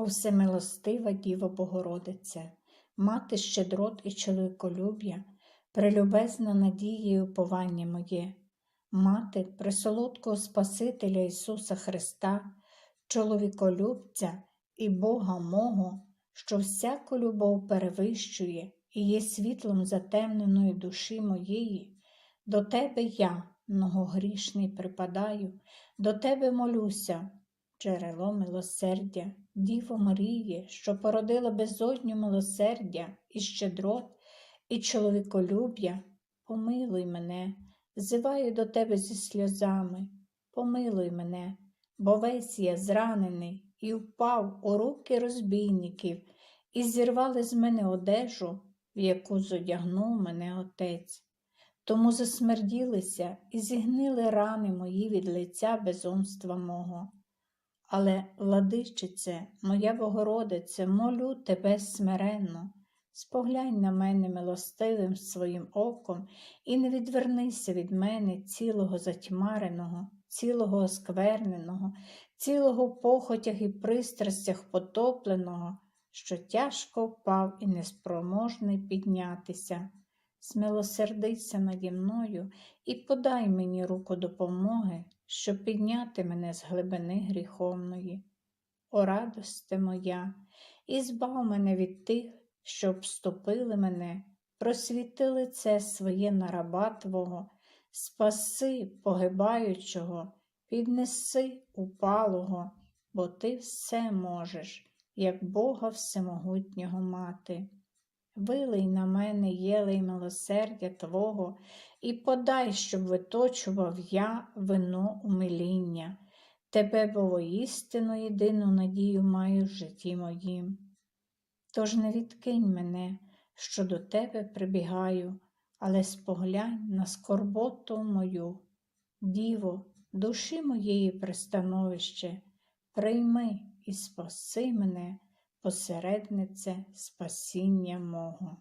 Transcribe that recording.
О всемилостива Діво Богородице, мати щедрот і чоловіколюб'я, прелюбезна надія і уповання моє, мати присолодкого Спасителя Ісуса Христа, чоловіколюбця і Бога мого, що всяку любов перевищує і є світлом затемненої душі моєї, до Тебе я, многогрішний, припадаю, до Тебе молюся, джерело милосердя, Діво Марії, що породила безодню милосердя і щедрот, і чоловіколюб'я, помилуй мене, зиваю до Тебе зі сльозами, помилуй мене, бо весь я зранений і впав у руки розбійників, і зірвали з мене одежу, в яку зодягнув мене отець. Тому засмерділися і зігнили рани мої від лиця безумства мого. Але, владичице, моя Богородице, молю тебе смиренно, споглянь на мене милостивим своїм оком і не відвернися від мене цілого затьмареного, цілого оскверненого, цілого в похотях і пристрастях потопленого, що тяжко впав і неспроможний піднятися. Змилосердися наді мною і подай мені руку допомоги, щоб підняти мене з глибини гріховної. О радосте моя, і збав мене від тих, що обступили мене, просвіти лице своє на Твого, спаси погибаючого, піднеси упалого, бо ти все можеш, як Бога Всемогутнього мати. Вилий на мене єлей милосердя Твого, і подай, щоб виточував я вино умиління. Тебе, бо воістину єдину надію маю в житті моїм. Тож не відкинь мене, що до тебе прибігаю, але споглянь на скорботу мою. Діво, душі моєї пристановище, прийми і спаси мене посереднице спасіння мого.